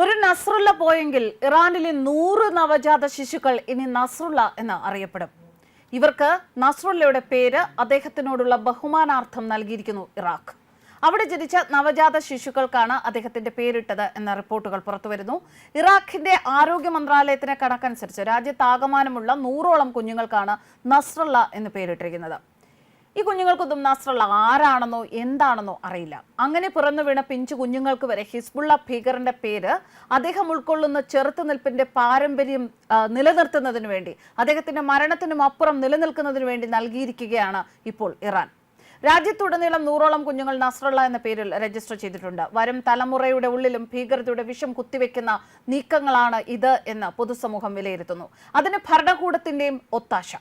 ഒരു നസ്രുള്ള പോയെങ്കിൽ ഇറാനിലെ നൂറ് നവജാത ശിശുക്കൾ ഇനി നസ്രുള്ള എന്ന് അറിയപ്പെടും. ഇവർക്ക് നസ്രുള്ളയുടെ പേര് അദ്ദേഹത്തിനോടുള്ള ബഹുമാനാർത്ഥം നൽകിയിരിക്കുന്നു ഇറാഖ്. അവിടെ ജനിച്ച നവജാത ശിശുക്കൾക്കാണ് അദ്ദേഹത്തിന്റെ പേരിട്ടത് എന്ന റിപ്പോർട്ടുകൾ പുറത്തുവരുന്നു. ഇറാഖിന്റെ ആരോഗ്യ മന്ത്രാലയത്തിന്റെ കണക്കനുസരിച്ച് രാജ്യത്താകമാനമുള്ള നൂറോളം കുഞ്ഞുങ്ങൾക്കാണ് നസ്രുള്ള എന്ന് പേരിട്ടിരിക്കുന്നത്. ഈ കുഞ്ഞുങ്ങൾക്കൊന്നും നാസ്രള്ള ആരാണെന്നോ എന്താണെന്നോ അറിയില്ല. അങ്ങനെ പിറന്നു വീണ പിഞ്ചു കുഞ്ഞുങ്ങൾക്ക് വരെ ഹിസ്ബുള്ള ഭീകരന്റെ പേര് അദ്ദേഹം ഉൾക്കൊള്ളുന്ന ചെറുത്തുനിൽപ്പിന്റെ പാരമ്പര്യം നിലനിർത്തുന്നതിനു വേണ്ടി അദ്ദേഹത്തിന്റെ മരണത്തിനും അപ്പുറം നിലനിൽക്കുന്നതിനു വേണ്ടി നൽകിയിരിക്കുകയാണ് ഇപ്പോൾ ഇറാൻ. രാജ്യത്തുടനീളം നൂറോളം കുഞ്ഞുങ്ങൾ നസ്രള്ള എന്ന പേരിൽ രജിസ്റ്റർ ചെയ്തിട്ടുണ്ട്. വരും തലമുറയുടെ ഉള്ളിലും ഭീകരതയുടെ വിഷം കുത്തിവെക്കുന്ന നീക്കങ്ങളാണ് ഇത് എന്ന് പൊതുസമൂഹം വിലയിരുത്തുന്നു. അതിന് ഭരണകൂടത്തിന്റെയും ഒത്താശ.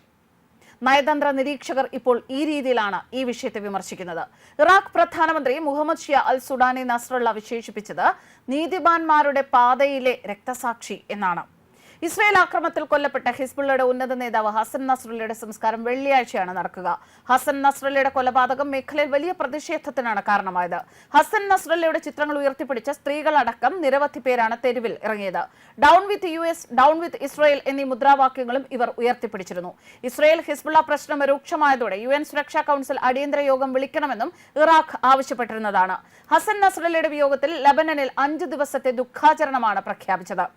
നയതന്ത്ര നിരീക്ഷകർ ഇപ്പോൾ ഈ രീതിയിലാണ് ഈ വിഷയത്തെ വിമർശിക്കുന്നത്. ഇറാഖ് പ്രധാനമന്ത്രി മുഹമ്മദ് ഷിയ അൽ സുഡാനെ നസ്രള്ള വിശേഷിപ്പിച്ചത് നീതിമാന്മാരുടെ പാതയിലെ രക്തസാക്ഷി എന്നാണ്. ഇസ്രായേൽ ആക്രമണത്തിൽ കൊല്ലപ്പെട്ട ഹിസ്ബുള്ളയുടെ ഉന്നത നേതാവ് ഹസൻ നസ്രുള്ളയുടെ സംസ്കാരം വെള്ളിയാഴ്ചയാണ് നടക്കുക. ഹസൻ നസ്രുള്ളയുടെ കൊലപാതകം മേഖലയിൽ വലിയ പ്രതിഷേധത്തിനാണ് കാരണമായത്. ഹസൻ നസ്രുള്ളയുടെ ചിത്രങ്ങൾ ഉയർത്തിപ്പിടിച്ച സ്ത്രീകളടക്കം നിരവധി പേരാണ് തെരുവിൽ ഇറങ്ങിയത്. Down with U S down with Israel എന്നീ മുദ്രാവാക്യങ്ങളും ഇവർ ഉയർത്തിപ്പിടിച്ചിരുന്നു. ഇസ്രായേൽ ഹിസ്ബുള്ള പ്രശ്നം രൂക്ഷമായതോടെ യു എൻ സുരക്ഷാ കൌൺസിൽ അടിയന്തര യോഗം വിളിക്കണമെന്നും ഇറാഖ് ആവശ്യപ്പെട്ടിരുന്നതാണ്. ഹസൻ നസ്രുള്ളയുടെ വിയോഗത്തിൽ ലബനനിൽ അഞ്ച് ദിവസത്തെ ദുഃഖാചരണമാണ് പ്രഖ്യാപിച്ചത്.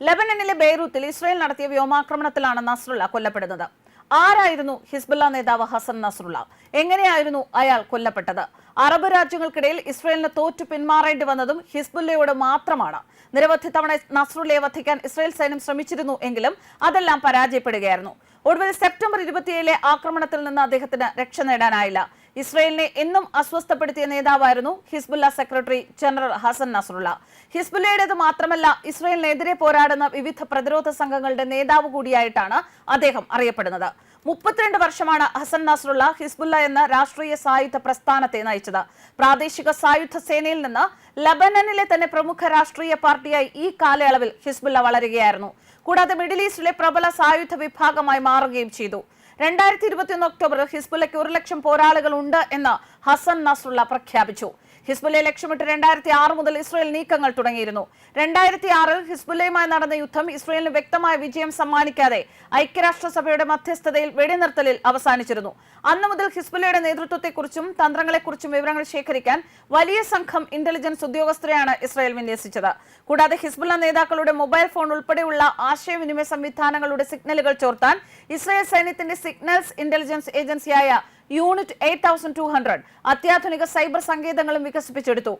ലബനനിലെ ബെയ്റൂത്തിൽ ഇസ്രയേൽ നടത്തിയ വ്യോമാക്രമണത്തിലാണ് നസ്രുള്ള കൊല്ലപ്പെടുന്നത്. ആരായിരുന്നു ഹിസ്ബുല്ല നേതാവ് ഹസൻ നസ്രുള്ള എങ്ങനെയായിരുന്നു അയാൾ കൊല്ലപ്പെട്ടത്? അറബ് രാജ്യങ്ങൾക്കിടയിൽ ഇസ്രയേലിന് തോറ്റു പിന്മാറേണ്ടി വന്നതും ഹിസ്ബുല്ലയോട് മാത്രമാണ്. നിരവധി തവണ നസ്രുള്ളയെ വധിക്കാൻ ഇസ്രയേൽ സൈന്യം ശ്രമിച്ചിരുന്നു എങ്കിലും അതെല്ലാം പരാജയപ്പെടുകയായിരുന്നു. ഒടുവിൽ സെപ്റ്റംബർ ഇരുപത്തിയേഴിലെ ആക്രമണത്തിൽ നിന്ന് അദ്ദേഹത്തിന് രക്ഷ നേടാനായില്ല. ഇസ്രയേലിനെ എന്നും അസ്വസ്ഥപ്പെടുത്തിയ നേതാവായിരുന്നു Hezbollah secretary general Hassan Nasrallah ഹിസ്ബുല്ലയുടേത് മാത്രമല്ല ഇസ്രയേലിനെതിരെ പോരാടുന്ന വിവിധ പ്രതിരോധ സംഘങ്ങളുടെ നേതാവ് കൂടിയായിട്ടാണ് അദ്ദേഹം അറിയപ്പെടുന്നത്. മുപ്പത്തിരണ്ട് വർഷമാണ് ഹസൻ നസറുള്ള ഹിസ്ബുല്ല എന്ന രാഷ്ട്രീയ സായുധ പ്രസ്ഥാനത്തെ നയിച്ചത്. പ്രാദേശിക സായുധ സേനയിൽ നിന്ന് ലബനനിലെ തന്നെ പ്രമുഖ രാഷ്ട്രീയ പാർട്ടിയായി ഈ കാലയളവിൽ ഹിസ്ബുല്ല വളരുകയായിരുന്നു. കൂടാതെ മിഡിൽ ഈസ്റ്റിലെ പ്രബല സായുധ വിഭാഗമായി മാറുകയും ചെയ്തു. രണ്ടായിരത്തി ഇരുപത്തിയൊന്ന് ഒക്ടോബറിൽ ഹിസ്ബുലയ്ക്ക് ഒരു ലക്ഷം പോരാളികൾ ഉണ്ട് എന്ന് ഹസൻ നസ്രുള്ള പ്രഖ്യാപിച്ചു. ഹിസ്ബുല്ലയെ ലക്ഷ്യമിട്ട് രണ്ടായിരത്തി ആറ് മുതൽ ഇസ്രയേൽ നീക്കങ്ങൾ തുടങ്ങിയിരുന്നു. രണ്ടായിരത്തി ആറിൽ ഹിസ്ബുല്ലയുമായി നടന്ന യുദ്ധം ഇസ്രയേലിന് വ്യക്തമായ വിജയം സമ്മാനിക്കാതെ ഐക്യരാഷ്ട്രസഭയുടെ മധ്യസ്ഥതയിൽ വെടിനിർത്തലിൽ അവസാനിച്ചിരുന്നു. അന്നു മുതൽ ഹിസ്ബുല്ലയുടെ നേതൃത്വത്തെക്കുറിച്ചും തന്ത്രങ്ങളെക്കുറിച്ചും വിവരങ്ങൾ ശേഖരിക്കാൻ വലിയ സംഘം ഇന്റലിജൻസ് ഉദ്യോഗസ്ഥരെയാണ് ഇസ്രയേൽ വിന്യസിച്ചത്. കൂടാതെ ഹിസ്ബുല്ല നേതാക്കളുടെ മൊബൈൽ ഫോൺ ഉൾപ്പെടെയുള്ള ആശയവിനിമയ സംവിധാനങ്ങളുടെ സിഗ്നലുകൾ ചോർത്താൻ ഇസ്രയേൽ സൈന്യത്തിന്റെ സിഗ്നൽസ് ഇന്റലിജൻസ് ഏജൻസിയായ unit eight thousand two hundred അത്യാധുനിക സൈബർ സങ്കേതങ്ങളും വികസിപ്പിച്ചെടുത്തു.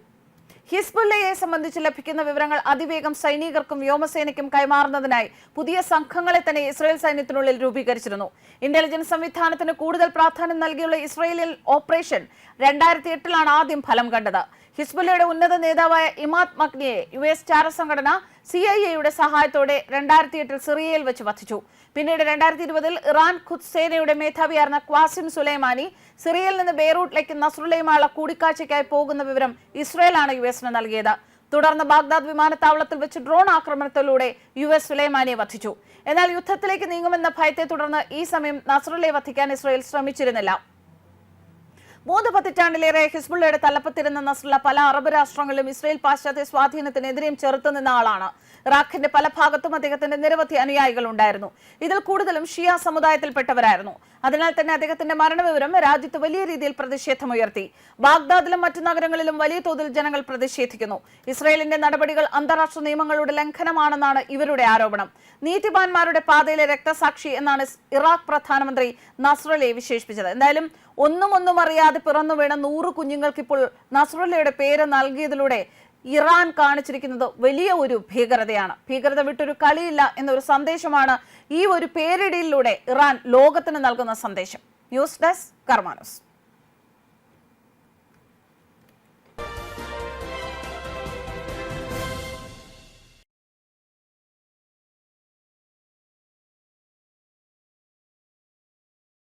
ഹിസ്ബുല്ലയെ സംബന്ധിച്ച് ലഭിക്കുന്ന വിവരങ്ങൾ അതിവേഗം സൈനികർക്കും വ്യോമസേനയ്ക്കും കൈമാറുന്നതിനായി പുതിയ സംഘങ്ങളെ തന്നെ ഇസ്രായേൽ സൈന്യത്തിനുള്ളിൽ രൂപീകരിച്ചിരുന്നു. ഇന്റലിജൻസ് സംവിധാനത്തിന് കൂടുതൽ പ്രാധാന്യം നൽകിയുള്ള ഇസ്രായേലിൽ ഓപ്പറേഷൻ രണ്ടായിരത്തി എട്ടിലാണ് ആദ്യം ഫലം കണ്ടത്. ഹിസ്ബുല്ലയുടെ ഉന്നത നേതാവായ ഇമാദ് മക്നിയെ യു എസ് ചാര സംഘടന സി ഐ എയുടെ സഹായത്തോടെ രണ്ടായിരത്തി എട്ടിൽ സിറിയയിൽ വെച്ച് വധിച്ചു. പിന്നീട് രണ്ടായിരത്തി ഇരുപതിൽ ഇറാൻ ഖുദ് സേനയുടെ മേധാവിയായിരുന്ന ക്വാസിം സുലൈമാനി സിറിയയിൽ നിന്ന് ബെയ്റൂട്ടിലേക്ക് നസ്രുലയുമായുള്ള കൂടിക്കാഴ്ചയ്ക്കായി പോകുന്ന വിവരം ഇസ്രയേലാണ് യു എസിന് നൽകിയത്. തുടർന്ന് ബാഗ്ദാദ് വിമാനത്താവളത്തിൽ വെച്ച് ഡ്രോൺ ആക്രമണത്തിലൂടെ യു എസ് സുലൈമാനിയെ വധിച്ചു. എന്നാൽ യുദ്ധത്തിലേക്ക് നീങ്ങുമെന്ന ഭയത്തെ തുടർന്ന് ഈ സമയം നസ്രുലയെ വധിക്കാൻ ഇസ്രയേൽ ശ്രമിച്ചിരുന്നില്ല. മൂന്ന് പതിറ്റാണ്ടിലേറെ ഹിസ്ബുള്ളയുടെ തലപ്പത്തിരുന്ന നസ്രുള്ള പല അറബ് രാഷ്ട്രങ്ങളിലും ഇസ്രയേൽ പാശ്ചാത്യ സ്വാധീനത്തിനെതിരെയും ചെറുത്തു നിന്ന ആളാണ്. ഇറാഖിന്റെ പല ഭാഗത്തും അദ്ദേഹത്തിന്റെ നിരവധി അനുയായികൾ ഉണ്ടായിരുന്നു. ഇതിൽ കൂടുതലും ഷിയ സമുദായത്തിൽപ്പെട്ടവരായിരുന്നു. അതിനാൽ തന്നെ അദ്ദേഹത്തിന്റെ മരണവിവരം രാജ്യത്ത് വലിയ രീതിയിൽ പ്രതിഷേധമുയർത്തി. ബാഗ്ദാദിലും മറ്റു നഗരങ്ങളിലും വലിയ തോതിൽ ജനങ്ങൾ പ്രതിഷേധിക്കുന്നു. ഇസ്രയേലിന്റെ നടപടികൾ അന്താരാഷ്ട്ര നിയമങ്ങളുടെ ലംഘനമാണെന്നാണ് ഇവരുടെ ആരോപണം. നീതിമാന്മാരുടെ പാതയിലെ രക്തസാക്ഷി എന്നാണ് ഇറാഖ് പ്രധാനമന്ത്രി നസ്രലയെ വിശേഷിപ്പിച്ചത്. എന്തായാലും ഒന്നും ഒന്നും അറിയാതെ പിറന്നു വീണ നൂറ് കുഞ്ഞുങ്ങൾക്ക് ഇപ്പോൾ നസ്രുല്ലയുടെ പേര് നൽകിയതിലൂടെ ഇറാൻ കാണിച്ചിരിക്കുന്നത് വലിയ ഒരു ഭീകരതയാണ്. ഭീകരത വിട്ടൊരു കളിയില്ല എന്നൊരു സന്ദേശമാണ് ഈ ഒരു പേരിടിയിലൂടെ ഇറാൻ ലോകത്തിന് നൽകുന്ന സന്ദേശം. News desk കർമാനോസ്